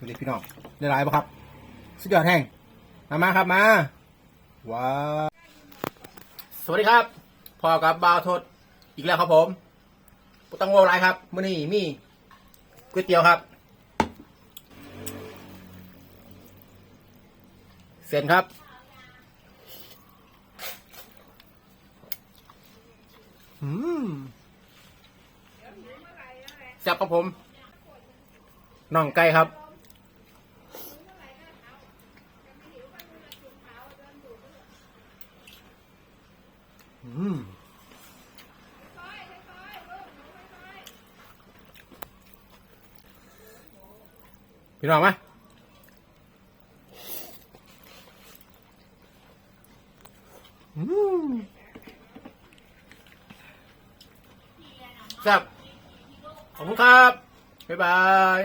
ดูดิพี่น้องได้หลายปะครับ สุดยอดแห้งมามาครับมาว้าสวัสดีครับพอกับบาวทศอีกแล้วครับผมต้องโวอะไรครับมื้อนี้มีก๋วยเตี๋ยวครับ เสร็จครับอืมแซ่บครับผมน่องไก่ครับ พี่น้องไหมอืมแซ่บขอบคุณครับ บ๊ายบาย